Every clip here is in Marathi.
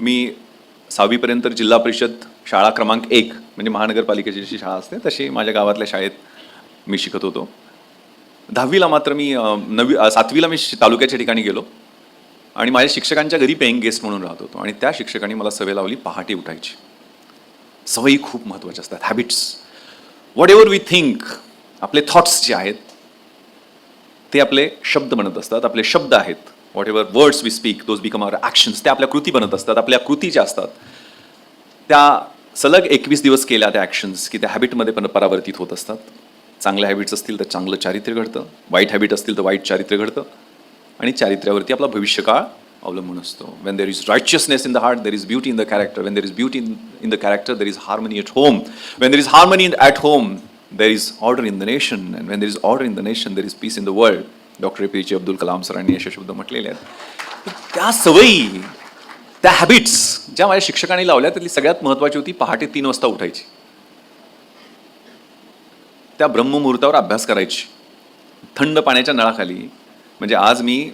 मी सहावीपर्यंत जिल्हा परिषद शाळा क्रमांक एक म्हणजे महानगरपालिकेची जशी शाळा असते तशी माझ्या गावातल्या शाळेत मी शिकत होतो. दहावीला मात्र मी नवी सातवीला मी तालुक्याच्या ठिकाणी गेलो आणि माझ्या शिक्षकांच्या घरी पेईंग गेस्ट म्हणून राहत होतो आणि त्या शिक्षकांनी मला सवय लावली पहाटे उठायची. सवयी खूप महत्त्वाच्या असतात habits what ever we think आपले थॉट्स जे आहेत ते आपले शब्द बनत असतात आपले शब्द आहेत. What ever words we speak those become our actions त्या आपल्या कृती बनत असतात आपल्या कृती ज्या असतात त्या सलग एकवीस दिवस केल्या त्या ॲक्शन्स की त्या हॅबिटमध्ये पण परावर्तित होत असतात. चांगल्या हॅबिट्स असतील तर चांगलं चारित्र्य घडतं. वाईट हॅबिट असतील तर वाईट चारित्र्य घडतं. आणि चारित्र्यावरती आपला भविष्यकाळ अवलंबून असतो. When there is रायचियसनेस in the heart there is beauty in the character when there is beauty in in the character there is harmony at home when there is harmony in at home there is order in the nation and when there is order in the nation there is peace in the world doctor A P जे अब्दुल कलाम सरांनी असे शब्द म्हटलेले आहेत. त्या सवयी त्या हॅबिट्स ज्या माझ्या शिक्षकांनी लावल्या त्यातली सगळ्यात महत्त्वाची होती पहाटे तीन वाजता उठायची. त्या ब्रह्ममुहूर्तावर अभ्यास करायची. थंड पाण्याच्या नळाखाली म्हणजे आज मी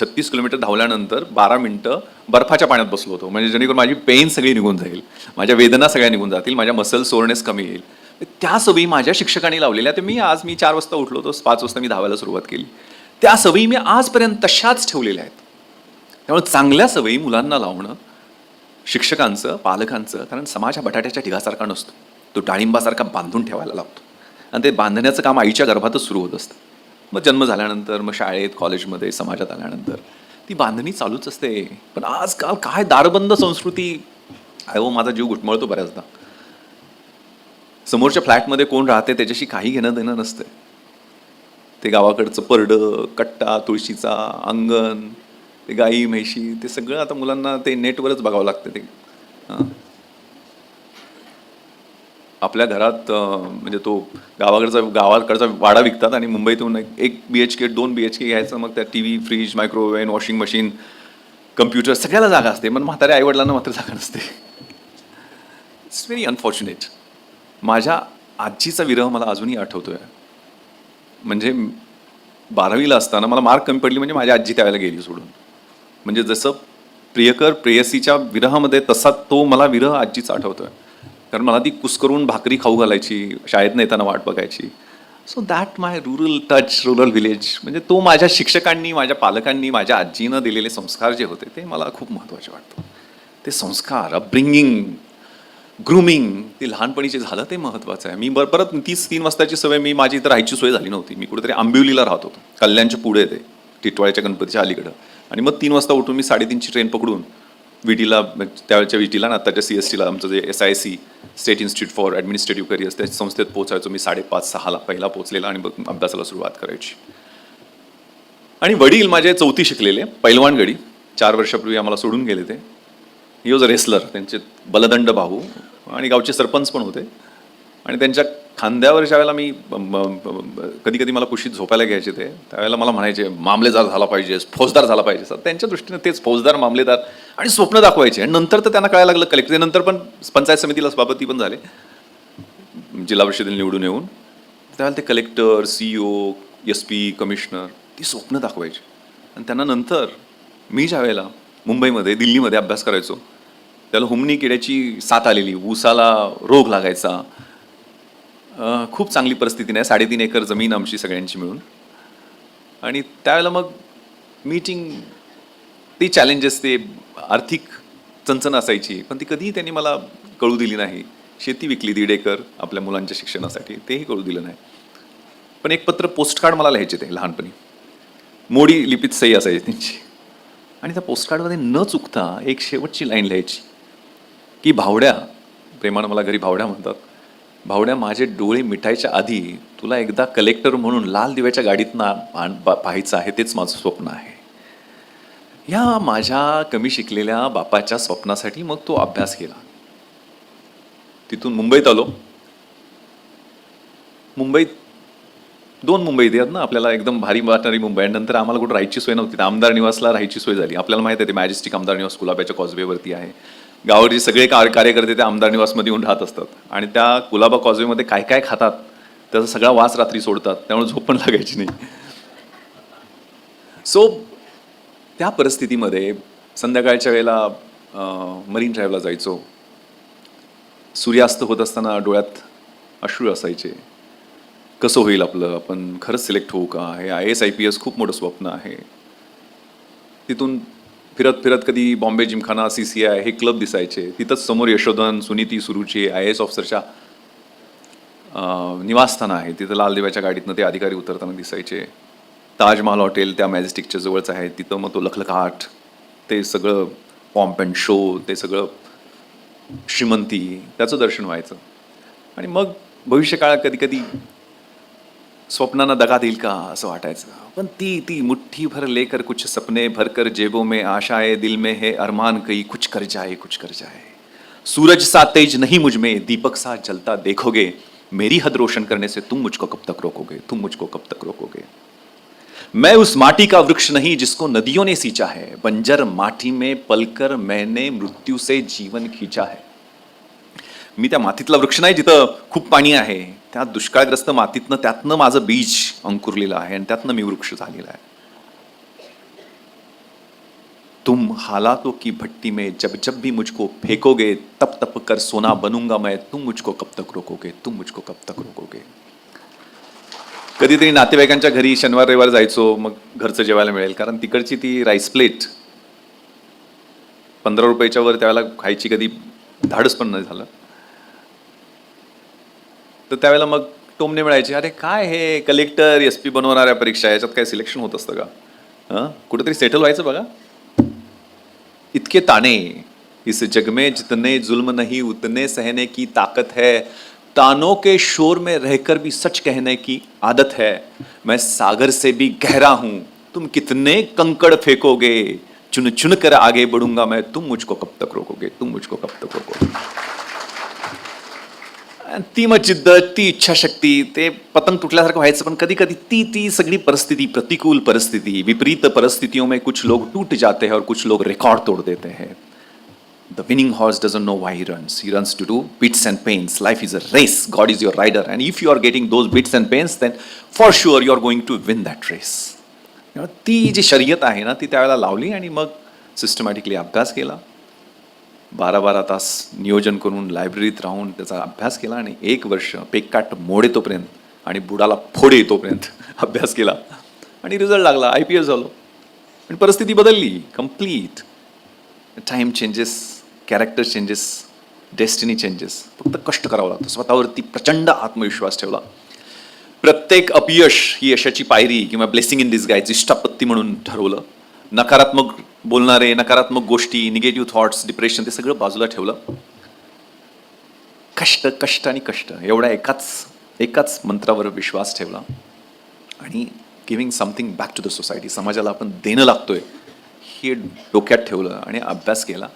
छत्तीस किलोमीटर धावल्यानंतर बारा मिनटं बर्फाच्या पाण्यात बसलो होतो. म्हणजे जेणेकरून माझी पेन सगळी निघून जाईल माझ्या वेदना सगळ्या निघून जातील माझ्या मसल सोरनेस कमी येईल. त्या सवयी माझ्या शिक्षकांनी लावलेल्या. तर मी आज मी चार वाजता उठलो होतो पाच वाजता मी धावायला सुरुवात केली. त्या सवयी मी आजपर्यंत तशाच ठेवलेल्या आहेत. त्यामुळे चांगल्या सवयी मुलांना लावणं शिक्षकांचं पालकांचं कारण समाज हा बटाट्याच्या ढिगासारखा नसतो. तो डाळिंबासारखा बांधून ठेवायला लावतो. आणि ते बांधण्याचं काम आईच्या गर्भातच सुरू होत असतं. मग जन्म झाल्यानंतर मग शाळेत कॉलेजमध्ये समाजात आल्यानंतर ती बांधणी चालूच असते. पण आजकाल काय दारबंद संस्कृती? आहे हो माझा जीव घुटमळतो बऱ्याचदा. समोरच्या फ्लॅटमध्ये कोण राहते त्याच्याशी काही घेणं देणं नसतं. ते गावाकडचं परडं कट्टा तुळशीचा अंगण ते गाई म्हैशी ते सगळं आता मुलांना ते नेटवरच बघावं लागतं ते. आपल्या घरात म्हणजे तो गावाकडचा गावाकडचा वाडा विकतात आणि मुंबईतून एक- एक बी एच के दोन बी एच के घ्यायचं मग त्या T V fridge microwave washing machine computer सगळ्याला जागा असते. पण म्हाताऱ्या आईवडिलांना मात्र जागा नसते. इट्स व्हेरी अनफॉर्च्युनेट माझ्या आजीचा विरह मला अजूनही आठवतो आहे म्हणजे बारावीला असताना मला मार्क कमी पडली म्हणजे माझी आजी त्यावेळेला गेली सोडून. म्हणजे जसं प्रियकर प्रेयसीच्या विरहामध्ये तसा तो मला विरह आजीचा आहे कारण मला ती कुस्करून भाकरी खाऊ घालायची शाळेत येताना वाट बघायची. So that my rural touch rural village म्हणजे तो माझ्या शिक्षकांनी माझ्या पालकांनी माझ्या आजीनं दिलेले संस्कार जे होते ते मला खूप महत्त्वाचे वाटतं ते संस्कार अपब्रिंगिंग ग्रुमिंग ते लहानपणी जे झालं ते महत्त्वाचं आहे. मी बर परत तीस तीन वाजताची सवय मी माझी इथं राहायची सोय झाली नव्हती. मी कुठेतरी आंबिवलीला राहत होतो. कल्याणच्या पुढे ते टिटवाळ्याच्या गणपतीच्या अलीकडं. आणि मग तीन वाजता उठून मी साडेतीनची ट्रेन पकडून विटीला त्यावेळच्या विटीला आणि आत्ताच्या सी एस टीला आमचं जे S I C state institute for administrative careers त्या संस्थेत पोहोचायचो मी साडेपाच सहाला. पहिला पोहोचलेला आणि मग अभ्यासाला सुरुवात करायची. आणि वडील माझे चौथी शिकलेले पैलवान गडी. चार वर्षापूर्वी आम्हाला सोडून गेले ते. ही वॉज अ रेसलर त्यांचे बलदंड भाऊ आणि गावचे सरपंच पण होते. आणि त्यांच्या खांद्यावर ज्यावेळेला मी कधी कधी मला कुशीत झोपायला घ्यायचे ते. त्यावेळेला मला म्हणायचे मामलेदार झाला पाहिजे फौजदार झाला पाहिजे. सर त्यांच्या दृष्टीने तेच फौजदार मामलेदार आणि स्वप्न दाखवायचे. आणि नंतर तर त्यांना कळायला लागलं कलेक्टर नंतर पण पंचायत समितीला सभापती पण झाले. जिल्हा परिषदेला निवडून येऊन. त्यावेळेला ते collector C O S P commissioner ती स्वप्न दाखवायची. आणि त्यांना नंतर मी ज्या वेळेला मुंबईमध्ये दिल्लीमध्ये अभ्यास करायचो त्याला हुमणी किड्याची साथ आलेली ऊसाला रोग लागायचा. खूप चांगली परिस्थिती नाही. साडेतीन एकर जमीन आमची सगळ्यांची मिळून. आणि त्यावेळेला मग मीटिंग ती चॅलेंजेस ते आर्थिक चणचण असायची. पण ती कधीही त्यांनी मला कळू दिली नाही. शेती विकली दीड एकर आपल्या मुलांच्या शिक्षणासाठी. तेही कळू दिलं नाही. पण एक पत्र पोस्टकार्ड मला लिहायचे ते लहानपणी. मोडी लिपीत सही असायची त्यांची. आणि त्या पोस्टकार्डमध्ये न चुकता एक शेवटची लाईन लिहायची. की भावड्या प्रेमानं मला घरी भावड्या म्हणतात. भावड्या माझे डोळे मिटायच्या आधी तुला एकदा कलेक्टर म्हणून लाल दिव्याच्या गाडीतनं पाहायचं आहे तेच माझं स्वप्न आहे. या माझ्या कमी शिकलेल्या बापाच्या स्वप्नासाठी मग तो अभ्यास केला. तिथून मुंबईत आलो. मुंबईत दोन मुंबईत आहेत ना आपल्याला एकदम भारी वाटणारी मुंबई. आणि नंतर आम्हाला कुठं राहायची सोय नव्हती. आमदार निवासला राहायची सोय झाली. आपल्याला माहिती आहे ते मॅजेस्टिक आमदार निवास कुलाब्याच्या कॉजवेवरती आहे. गावावरचे सगळे कार कार्यकर्ते त्या आमदार निवासमध्ये येऊन राहत असतात. आणि त्या कुलाबा कॉजवेमध्ये काय काय खातात त्याचा सगळा वास रात्री सोडतात. त्यामुळे झोप पण लागायची नाही. सो त्या परिस्थितीमध्ये संध्याकाळच्या वेळेला मरीन ड्राईव्हला जायचो. सूर्यास्त होत असताना डोळ्यात अश्रू असायचे. कसं होईल आपलं? आपण खरंच सिलेक्ट होऊ का? हे I S I P S खूप मोठं स्वप्न आहे. तिथून फिरत फिरत कधी Bombay Gymkhana C C I हे क्लब दिसायचे. तिथंच समोर यशोधन सुनीती सुरुची आय एस ऑफिसरच्या निवासस्थानं निवासस्थान आहे. तिथं लालदेवाच्या गाडीतनं ते अधिकारी उतरताना दिसायचे. ताजमहाल हॉटेल त्या मॅजेस्टिकच्या जवळच आहे. तिथं मग तो लखलखाट ते सगळं पॉम्प अँड शो ते सगळं श्रीमंती त्याचं दर्शन व्हायचं. आणि मग भविष्यकाळात कधी कधी स्वप्नांना दगा देईल का असं वाटायचं? पण ती ती मुट्ठी भर लेकर कुछ सपने भरकर जेबों में आशाएँ, दिल में है अरमान कई, कुछ कर जाए, कुछ कर जाए। सूरज सा तेज नहीं मुझमें, दीपक सा जलता देखोगे। मेरी हद रोशन करने से तुम मुझको कब तक रोकोगे? तुम मुझको कब तक रोकोगे? मैं उस माटी का वृक्ष नहीं जिसको नदियों ने सींचा है। बंजर माटी में पलकर मैंने मृत्यू से जीवन खींचा है। मी त्या मातीतला वृक्ष नाही जिथं खूप पाणी आहे। त्या दुष्काळग्रस्त मातीतनं त्यातनं माझं बीज अंकुरलेलं आहे आणि त्यातनं मी वृक्ष झालेला आहे. तुम हालातों की भट्टी में जब जब भी मुझको फेंकोगे तप तप कर सोना बनूंगा मैं तुम मुझको कब तक रोकोगे तुम मुझको कब तक रोकोगे? कधीतरी नातेवाईकांच्या घरी शनिवार रविवार जायचो मग घरचं जेवायला मिळेल कारण तिकडची ती राईस प्लेट पंधरा रुपयाच्या वर त्यावेळेला खायची कधी धाडस पण नाही झालं. तर त्यावेळेला मग टोमणे मिळायचे अरे काय हे? कलेक्टर एस पी बनवणाऱ्या परीक्षा, याच्यात काय सिलेक्शन होत असतं का? कुठेतरी सेटल व्हायचं बघा. इतके ताने इस जग में जितने जुल्म नहीं, उतने सहने की ताकत है। तानों के शोर में रहकर भी सच कहने की आदत है। मैं सागर से भी गहरा हूँ। तुम कितने कंकड़ फेंकोगे? चुन चुन कर आगे बढ़ूँगा मैं। तुम मुझको कब तक रोकोगे? तुम मुझको कब तक रोकोगे? ती मग जिद्द ती इच्छाशक्ती ते पतंग तुटल्यासारखं व्हायचं पण कधी कधी ती ती सगळी परिस्थिती प्रतिकूल परिस्थिती विपरीत परिस्थितियों में कुछ लोग टूट जाते हैं और कुछ लोग रिकॉर्ड तोड़ देते हैं। The winning horse doesn't know why runs he runs to do bits and pens life is a race God is your rider and if you R getting those bits and pens then for sure you R going to win that race ती जी शर्यत आहे ना ती त्यावेळेला लावली आणि मग सिस्टमॅटिकली अभ्यास केला. बारा बारा तास नियोजन करून लायब्ररीत राहून त्याचा अभ्यास केला आणि एक वर्ष पेकाट मोडे तोपर्यंत आणि बुडाला फोड येतोपर्यंत अभ्यास केला. आणि रिझल्ट लागला आय पी एस झालो. आणि परिस्थिती बदलली complete time changes character changes destiny changes. फक्त कष्ट करावं लागतं. स्वतःवरती प्रचंड आत्मविश्वास ठेवला. प्रत्येक अपयश ही यशाची पायरी किंवा ब्लेसिंग इन दिस गायची इष्टापत्ती म्हणून ठरवलं. नकारात्मक बोलणारे नकारात्मक गोष्टी निगेटिव्ह थॉट्स डिप्रेशन ते सगळं बाजूला ठेवलं. कष्ट कष्ट आणि कष्ट एवढ्या एकाच एकाच मंत्रावर विश्वास ठेवला. आणि giving something back to the society समाजाला आपण देणं लागतोय हे डोक्यात ठेवलं आणि अभ्यास केला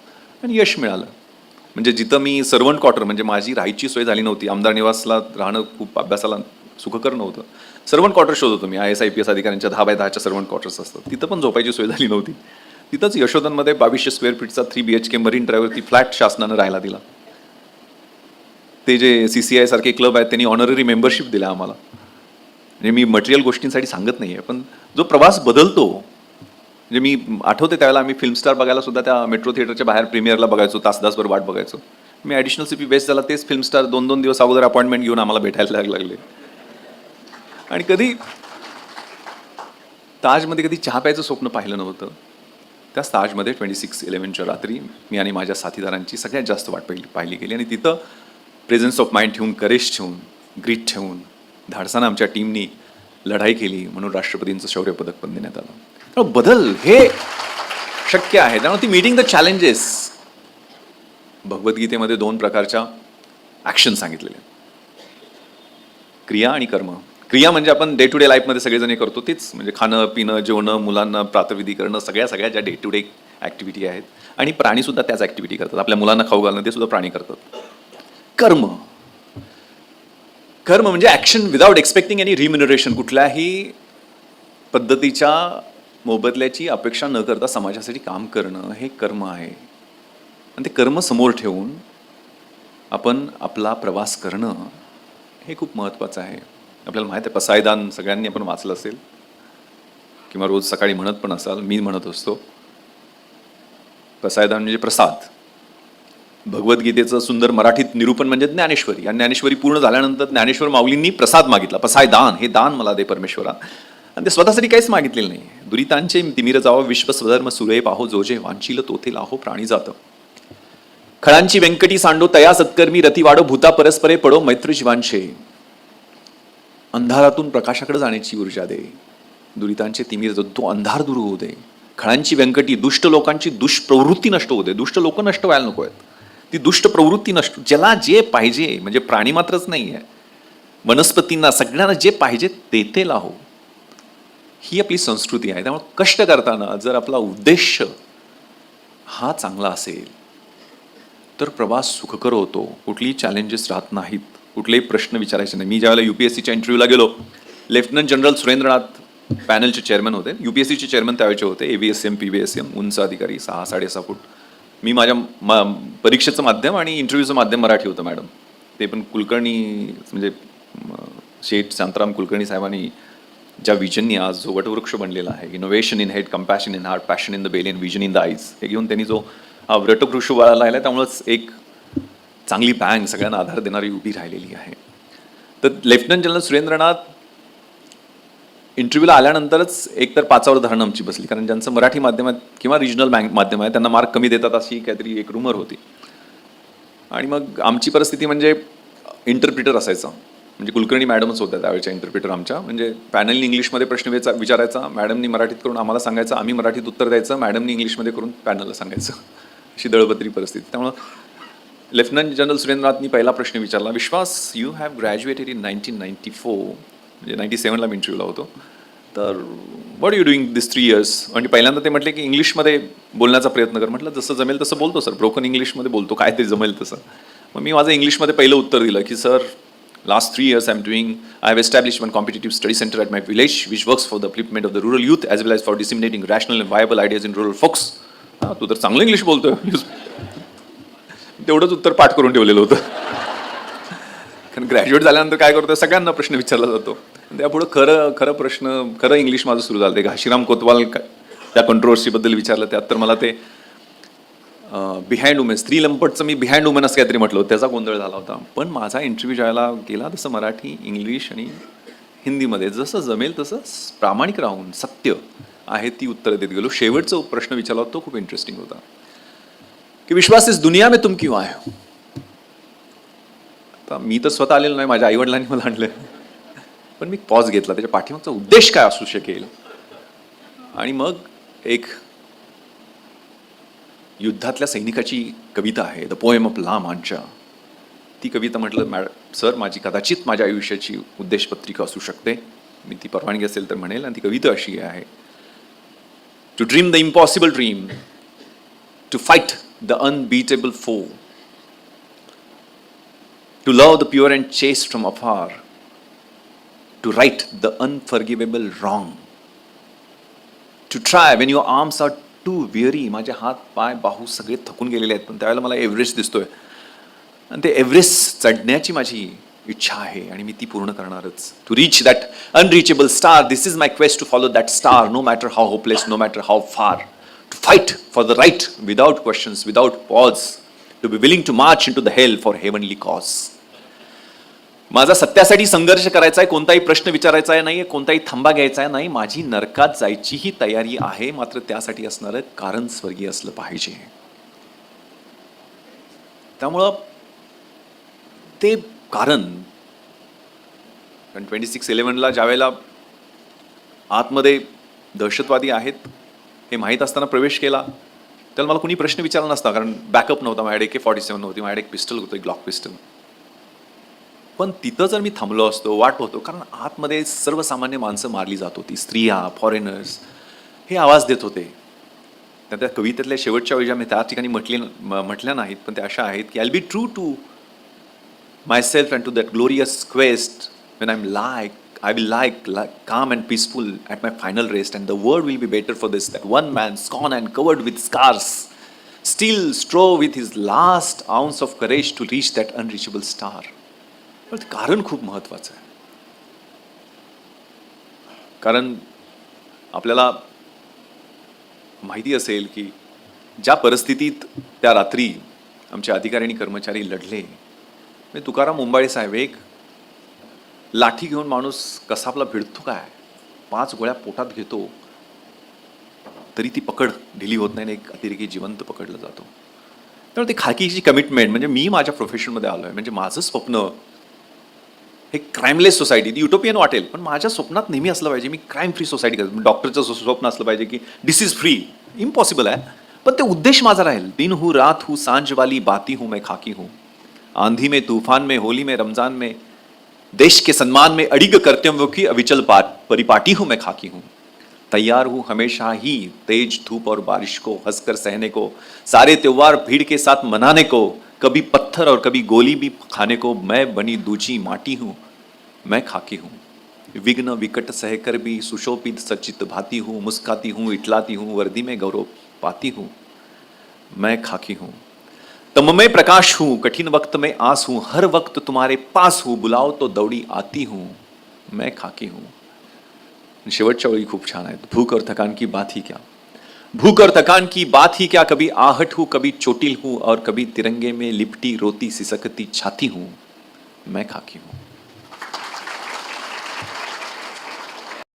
आणि यश मिळालं. म्हणजे जिथं मी सर्वंट क्वार्टर म्हणजे माझी राहायची सोय झाली नव्हती आमदार निवासला राहणं खूप अभ्यासाला सुखकर नव्हतं. सर्वंट क्वार्टर शोध होतो मी I S I P S अधिकाऱ्यांच्या दहा बाय दहाच्या सर्वंट क्वार्टर्स असतात तिथं पण झोपायची सोय झाली नव्हती. तिथंच यशोधनमध्ये बावीसशे स्क्वेअर फीटचा थ्री बी एच के मरीन ड्रायव्हरती फ्लॅट शासनानं राहायला दिला. ते जे सी सी आय सारखे क्लब आहेत त्यांनी ऑनररी मेंबरशिप दिला आम्हाला. म्हणजे मी मटेरियल गोष्टींसाठी सांगत नाही आहे पण जो प्रवास बदलतो म्हणजे मी आठवते त्यावेळेला आम्ही फिल्म स्टार बघायला सुद्धा त्या मेट्रो थिएटरच्या बाहेर प्रीमियरला बघायचो तास तासभर वाट बघायचो. मी ॲडिशनल सी पी बेस्ट झाला तेच फिल्म स्टार दोन दोन दिवस अगोदर अपॉइंटमेंट घेऊन आम्हाला भेटायला लागले. आणि कधी ताजमध्ये कधी चहा प्यायचं स्वप्न पाहिलं नव्हतं. त्याच ताजमध्ये ट्वेंटी सिक्स इलेव्हनच्या रात्री मी आणि माझ्या साथीदारांची सगळ्यात जास्त वाट पहिली पाहिली गेली आणि तिथं प्रेझन्स ऑफ माइंड ठेवून करेज ठेवून ग्रीट ठेवून धाडसानं आमच्या टीमनी लढाई केली म्हणून राष्ट्रपतींचं शौर्य पदक पण देण्यात आलं. त्यामुळे बदल हे शक्य आहे. त्यामुळे ती मीटिंग द चॅलेंजेस भगवद्गीतेमध्ये दोन प्रकारच्या ॲक्शन सांगितलेले क्रिया आणि कर्म. क्रिया म्हणजे आपण डे टू डे लाईफमध्ये सगळेजण करतो तीच म्हणजे खाणं पिणं जेवणं मुलांना प्रातविधी करणं सगळ्या सगळ्या ज्या डे टू डे ॲक्टिव्हिटी आहेत. आणि प्राणीसुद्धा त्याच ॲक्टिव्हिटी करतात. आपल्या मुलांना खाऊ घालणं ते सुद्धा प्राणी करतात. कर्म. कर्म म्हणजे ॲक्शन विदाउट एक्सपेक्टिंग एनी रिम्युनरेशन कुठल्याही पद्धतीच्या मोबदल्याची अपेक्षा न करता समाजासाठी काम करणं हे कर्म आहे. आणि ते कर्म समोर ठेवून आपण आपला प्रवास करणं हे खूप महत्त्वाचं आहे. आपल्याला माहीत आहे पसायदान सगळ्यांनी आपण वाचलं असेल. किंवा रोज सकाळी म्हणत पण असाल मी म्हणत असतो. पसायदान म्हणजे प्रसाद. भगवद्गीतेचं सुंदर मराठीत निरूपण म्हणजे ज्ञानेश्वरी. आणि ज्ञानेश्वरी पूर्ण झाल्यानंतर ज्ञानेश्वर माऊलींनी प्रसाद मागितला. पसायदान दान हे दान मला दे परमेश्वरा. आणि ते स्वतःसाठी काहीच मागितलेलं नाही. दुरितांचे तिमिर जावं विश्व स्वधर्म सुरे पाहो जोजे वांचिल तोथे लाहो प्राणी जात. खळांची व्यंकटी सांडो तया सत्कर्मी रती वाडो भूता परस्परे पडो मैत्र जीवांचे. अंधारातून प्रकाशाकडे जाण्याची ऊर्जा दे. दुरितांचे तिमिर तो अंधार दूर होऊ दे. खळांची व्यंकटी दुष्ट लोकांची दुष्प्रवृत्ती नष्ट होऊ दे. दुष्ट लोक नष्ट व्हायला नको आहेत. ती दुष्ट प्रवृत्ती नष्ट ज्याला जे पाहिजे म्हणजे प्राणी मात्रच नाही आहे वनस्पतींना सगळ्यांना जे पाहिजे ते ते लाहो. ही आपली संस्कृती आहे. त्यामुळे कष्ट करताना जर आपला उद्देश हा चांगला असेल तर प्रवास सुखकर होतो. कुठलीही चॅलेंजेस राहत नाहीत. कुठलेही प्रश्न विचारायचे नाही. मी ज्यावेळेला यू पी एस सीच्या इंटरव्ह्यूला गेलो लेफ्टनंट जनरल सुरेंद्रनाथ पॅनलचे चेअरमन होते. यू पी एस सीचे चेअरमन त्यावेळेचे होते. A V S M P V S M उंच अधिकारी सहा साडेसहा फूट. मी माझ्या मा परीक्षेचं माध्यम आणि इंटरव्ह्यूचं माध्यम मराठी होतं मॅडम. ते पण कुलकर्णी म्हणजे शेठ शांताराम कुलकर्णी साहेबांनी ज्या विजननी आज जो वटवृक्ष बनलेला आहे innovation in head compassion in heart passion in the bell in vision in the eyes हे घेऊन त्यांनी जो हा वटवृक्ष आला आहे त्यामुळंच एक चांगली बँक सगळ्यांना आधार देणारी उभी राहिलेली आहे. तर लेफ्टनंट जनरल सुरेंद्रनाथ इंटरव्ह्यूला आल्यानंतरच एकतर पाचावर धरण आमची बसली. कारण ज्यांचं मराठी माध्यमात किंवा रिजनल बँक माध्यम आहे त्यांना मार्क कमी देतात अशी काहीतरी एक रुमर होती. आणि मग आमची परिस्थिती म्हणजे इंटरप्रिटर असायचा. म्हणजे कुलकर्णी मॅडमच होत्या त्यावेळेच्या इंटरप्रिटर आमच्या. म्हणजे पॅनलनी इंग्लिशमध्ये प्रश्न वेचा विचारायचा. मॅडमनी मराठीत करून आम्हाला सांगायचं. आम्ही मराठीत उत्तर द्यायचं. मॅडमनी इंग्लिशमध्ये करून पॅनलला सांगायचं. अशी दळबत्री परिस्थिती. त्यामुळं लेफ्टनंट जनरल सुरेंद्रनाथनी पहिला प्रश्न विचारला. विश्वास you have graduated in nineteen ninety four म्हणजे नाईन्टी सेवनला मी इंटरव्ह्यूला होतो. तर what you doing this three years म्हणजे पहिल्यांदा ते म्हटले की इंग्लिशमध्ये बोलण्याचा प्रयत्न कर. म्हटलं जसं जमेल तसं बोलतो सर ब्रोकन इंग्लिशमध्ये बोलतो काय ते जमेल तसं. मग मी माझं इंग्लिशमध्ये पहिलं उत्तर दिलं की sir last three years I am doing I have establish one competitive study centre at my village which works for the प्लिपमेंट of the rural youth as well age for डिसिमिनेटिंग rational and viable ideas in rural फोक्स हां तू तर चांगलं इंग्लिश बोलतोय. तेवढंच उत्तर पाठ करून ठेवलेलं होतं. कारण ग्रॅज्युएट झाल्यानंतर काय करतो सगळ्यांना प्रश्न विचारला जातो. त्यापुढं खरं खरं प्रश्न खरं इंग्लिश माझं सुरू झालं. ते घाशीराम कोतवाल त्या कंट्रोवर्सीबद्दल विचारलं त्यात तर मला ते बिहाइंड वुमेन स्त्री लंपटचं मी बिहाइंड वुमेन असं काहीतरी म्हटलं होतं. त्याचा गोंधळ झाला होता. पण माझा इंटरव्ह्यू ज्यावेळेला गेला तसं मराठी इंग्लिश आणि हिंदीमध्ये जसं जमेल तसं प्रामाणिक राहून सत्य आहे ती उत्तरं देत गेलो. शेवटचा प्रश्न विचारला होता तो खूप इंटरेस्टिंग होता. की विश्वास इस दुनिया में तुम क्यों आए हो? आता मी तर स्वतः आलेलो नाही माझ्या आईवडिलांनी मला आणलं. पण मी पॉज घेतला त्याच्या पाठीमागचा उद्देश काय असू शकेल? आणि मग एक युद्धातल्या सैनिकाची कविता आहे द पोएम ऑफ ला आमच्या ती कविता म्हटलं मॅड सर माझी कदाचित माझ्या आयुष्याची उद्देशपत्रिका असू शकते. मी ती परवानगी असेल तर म्हणेल. आणि ती कविता अशी आहे. To dream the impossible dream to fight the unbeatable फो to love the pure and chaste from afar, to right the unforgivable wrong, to try when your arms are too weary, माझे हात पाय बाहू सगळे थकून गेलेले आहेत पण त्यावेळेला मला एव्हरेस्ट दिसतोय. आणि ते एव्हरेस्ट चढण्याची माझी इच्छा आहे आणि मी ती पूर्ण करणारच. To reach that unreachable star this is my quest to follow that star no matter how hopeless no matter how फार fight fight for the right without questions without pause to be to to March the hell the heavenly for heavenly cause माझा सत्यासाठी संघर्ष करायचा आहे कोणताही प्रश्न विचारायचा आहे नाही कोणताही थांबा घ्यायचा आहे नाही माझी नरकात जायचीही तयारी आहे मात्र त्यासाठी असणारं कारण स्वर्गीय असलं पाहिजे. त्यामुळं ते कारण कारण ट्वेंटी सिक्स इलेव्हनला ज्यावेळेला आतमध्ये दहशतवादी आहेत हे माहीत असताना प्रवेश केला. त्याला मला कुणी प्रश्न विचारला नसता कारण बॅकअप नव्हता माझ्याकडे के फॉर्टी सेवन नव्हती माझ्याकडे एक पिस्टल होतं एक ग्लॉक पिस्टल पण तिथं जर मी थांबलो असतो वाट होतो कारण आतमध्ये सर्वसामान्य माणसं मारली जात होती स्त्रिया फॉरेनर्स हे आवाज देत होते. त्या त्या कवितेतल्या शेवटच्या वेळी ज्या मी त्या ठिकाणी म्हटले म्हटल्या नाहीत पण त्या अशा आहेत की I be true to my self and to that glorious quest when I am like I will like, like calm and peaceful at my final rest, and the world will be better for this. That one man, scorned and covered with scars, still strove with his last ounce of courage to reach that unreachable star. पण ते कारण खूप महत्वाचं आहे कारण आपल्याला माहिती असेल की ज्या परिस्थितीत त्या रात्री आमचे अधिकारी आणि कर्मचारी लढले म्हणजे तुकाराम मुंबाळे साहेब एक लाठी घेऊन माणूस कसाबला भिडतो काय? पाच गोळ्या पोटात घेतो तरी ती पकड ढिली होत नाही एक अतिरेकी जिवंत पकडलं जातो. त्यामुळे ती खाकीची कमिटमेंट म्हणजे मी माझ्या प्रोफेशनमध्ये आलो आहे म्हणजे माझं स्वप्न हे क्राईमलेस सोसायटी ती युटोपियन वाटेल पण माझ्या स्वप्नात नेहमी असलं पाहिजे मी क्राईम फ्री सोसायटी करतो. डॉक्टरचं स्वप्न असलं पाहिजे की डिसीज फ्री इम्पॉसिबल आहे. पण ते उद्देश माझा राहील. दिन हूँ रात हूँ सांझ वाली बाती हूँ मैं खाकी हूँ. आंधी में तूफान में होली में रमजान में देश के सम्मान में अड़िग कर्तव्यों की अविचल परिपाटी हूँ मैं, खाकी हूँ। तैयार हूँ हमेशा ही, तेज धूप और बारिश को, हंसकर सहने को, सारे त्योहार भीड़ के साथ मनाने को, कभी पत्थर और कभी गोली भी खाने को, मैं बनी दूची माटी हूँ, मैं खाकी हूँ। विघ्न विकट सहकर भी सुशोभित सचित भाती हूँ, मुस्काती हूँ, इटलाती हूँ, वर्दी में गौरव पाती हूँ, मैं खाकी हूँ। तम में प्रकाश हूँ, कठिन वक्त में आस हूँ, हर वक्त तुम्हारे पास हूँ, बुलाओ तो दौड़ी आती हूँ, मैं खाकी हूँ। शिवट चौड़ी खूब छान है, भूख और थकान की बात ही क्या? भूख और थकान की बात ही क्या? कभी आहट हूँ, कभी चोटिल हूँ, और कभी तिरंगे में लिपटी रोती सिसकती छाती हूँ, मैं खाकी हूँ।